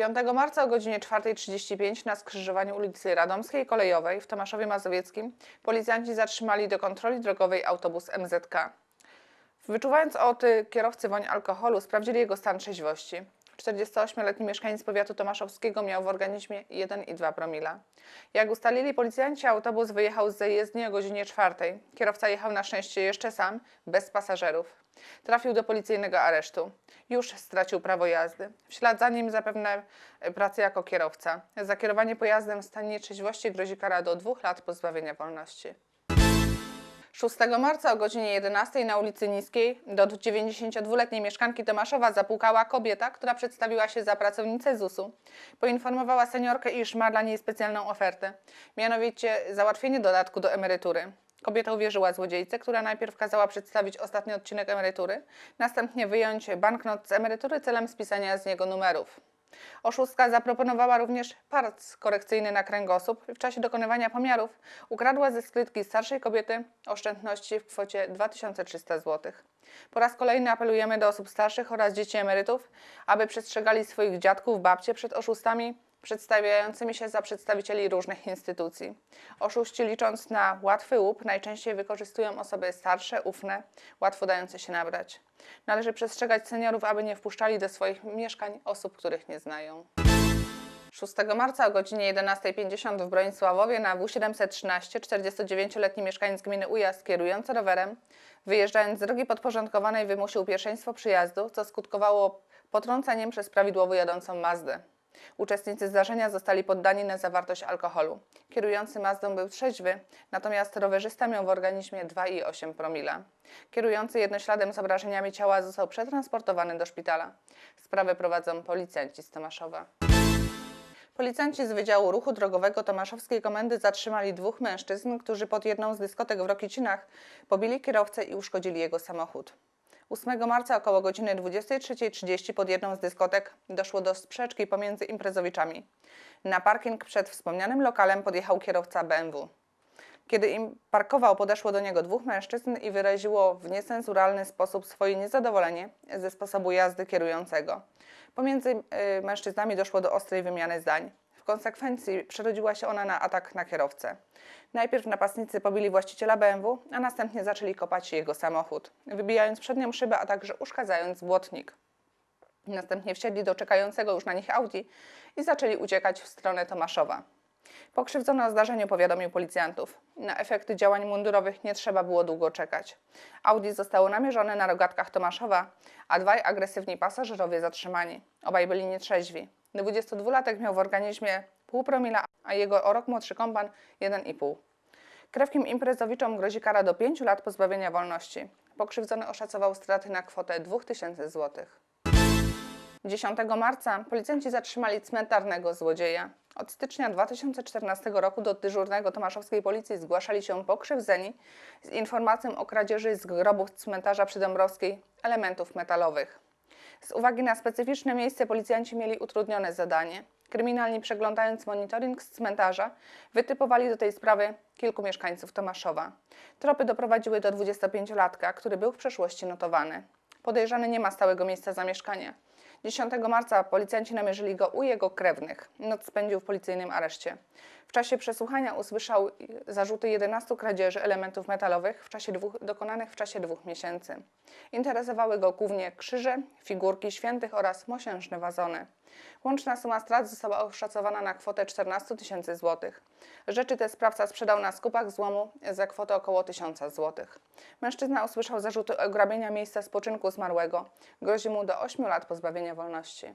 5 marca o godzinie 4.35 na skrzyżowaniu ulicy Radomskiej Kolejowej w Tomaszowie Mazowieckim policjanci zatrzymali do kontroli drogowej autobus MZK. Wyczuwając od kierowcy woń alkoholu, sprawdzili jego stan trzeźwości. 48-letni mieszkaniec powiatu tomaszowskiego miał w organizmie 1,2 promila. Jak ustalili policjanci, autobus wyjechał z zajezdni o godzinie 4. Kierowca jechał na szczęście jeszcze sam, bez pasażerów. Trafił do policyjnego aresztu. Już stracił prawo jazdy. W ślad za nim zapewne pracę jako kierowca. Za kierowanie pojazdem w stanie nietrzeźwości grozi kara do dwóch lat pozbawienia wolności. 6 marca o godzinie 11 na ulicy Niskiej do 92-letniej mieszkanki Tomaszowa zapukała kobieta, która przedstawiła się za pracownicę ZUS-u. Poinformowała seniorkę, iż ma dla niej specjalną ofertę, mianowicie załatwienie dodatku do emerytury. Kobieta uwierzyła złodziejce, która najpierw kazała przedstawić ostatni odcinek emerytury, następnie wyjąć banknot z emerytury celem spisania z niego numerów. Oszustka zaproponowała również parc korekcyjny na kręgosłup. W czasie dokonywania pomiarów ukradła ze skrytki starszej kobiety oszczędności w kwocie 2300 zł. Po raz kolejny apelujemy do osób starszych oraz dzieci emerytów, aby przestrzegali swoich dziadków, babcie przed oszustami przedstawiającymi się za przedstawicieli różnych instytucji. Oszuści licząc na łatwy łup najczęściej wykorzystują osoby starsze, ufne, łatwo dające się nabrać. Należy przestrzegać seniorów, aby nie wpuszczali do swoich mieszkań osób, których nie znają. 6 marca o godzinie 11.50 w Bronisławowie na W713 49-letni mieszkaniec gminy Ujas kierujący rowerem, wyjeżdżając z drogi podporządkowanej wymusił pierwszeństwo przyjazdu, co skutkowało potrąceniem przez prawidłowo jadącą Mazdę. Uczestnicy zdarzenia zostali poddani na zawartość alkoholu. Kierujący Mazdą był trzeźwy, natomiast rowerzysta miał w organizmie 2,8 promila. Kierujący jednośladem z obrażeniami ciała został przetransportowany do szpitala. Sprawę prowadzą policjanci z Tomaszowa. Policjanci z Wydziału Ruchu Drogowego Tomaszowskiej Komendy zatrzymali dwóch mężczyzn, którzy pod jedną z dyskotek w Rokicinach pobili kierowcę i uszkodzili jego samochód. 8 marca około godziny 23.30 pod jedną z dyskotek doszło do sprzeczki pomiędzy imprezowiczami. Na parking przed wspomnianym lokalem podjechał kierowca BMW. Kiedy im parkował, podeszło do niego dwóch mężczyzn i wyraziło w niecenzuralny sposób swoje niezadowolenie ze sposobu jazdy kierującego. Pomiędzy y, mężczyznami doszło do ostrej wymiany zdań. Konsekwencji przerodziła się ona na atak na kierowcę. Najpierw napastnicy pobili właściciela BMW, a następnie zaczęli kopać jego samochód, wybijając przednią szybę, a także uszkadzając błotnik. Następnie wsiedli do czekającego już na nich Audi i zaczęli uciekać w stronę Tomaszowa. Pokrzywdzony o zdarzeniu powiadomił policjantów. Na efekty działań mundurowych nie trzeba było długo czekać. Audi zostało namierzone na rogatkach Tomaszowa, a dwaj agresywni pasażerowie zatrzymani. Obaj byli nietrzeźwi. 22-latek miał w organizmie pół promila, a jego o rok młodszy kompan 1,5. Krewkim imprezowiczom grozi kara do 5 lat pozbawienia wolności. Pokrzywdzony oszacował straty na kwotę 2000 zł. 10 marca policjanci zatrzymali cmentarnego złodzieja. Od stycznia 2014 roku do dyżurnego tomaszowskiej policji zgłaszali się pokrzywdzeni z informacją o kradzieży z grobu cmentarza przydąbrowskiej elementów metalowych. Z uwagi na specyficzne miejsce policjanci mieli utrudnione zadanie. Kryminalni przeglądając monitoring z cmentarza wytypowali do tej sprawy kilku mieszkańców Tomaszowa. Tropy doprowadziły do 25-latka, który był w przeszłości notowany. Podejrzany nie ma stałego miejsca zamieszkania. 10 marca policjanci namierzyli go u jego krewnych. Noc spędził w policyjnym areszcie. W czasie przesłuchania usłyszał zarzuty 11 kradzieży elementów metalowych w czasie dwóch, dokonanych w czasie dwóch miesięcy. Interesowały go głównie krzyże, figurki świętych oraz mosiężne wazony. Łączna suma strat została oszacowana na kwotę 14 tysięcy złotych. Rzeczy te sprawca sprzedał na skupach złomu za kwotę około 1000 złotych. Mężczyzna usłyszał zarzuty ograbienia miejsca spoczynku zmarłego. Grozi mu do 8 lat pozbawienia wolności.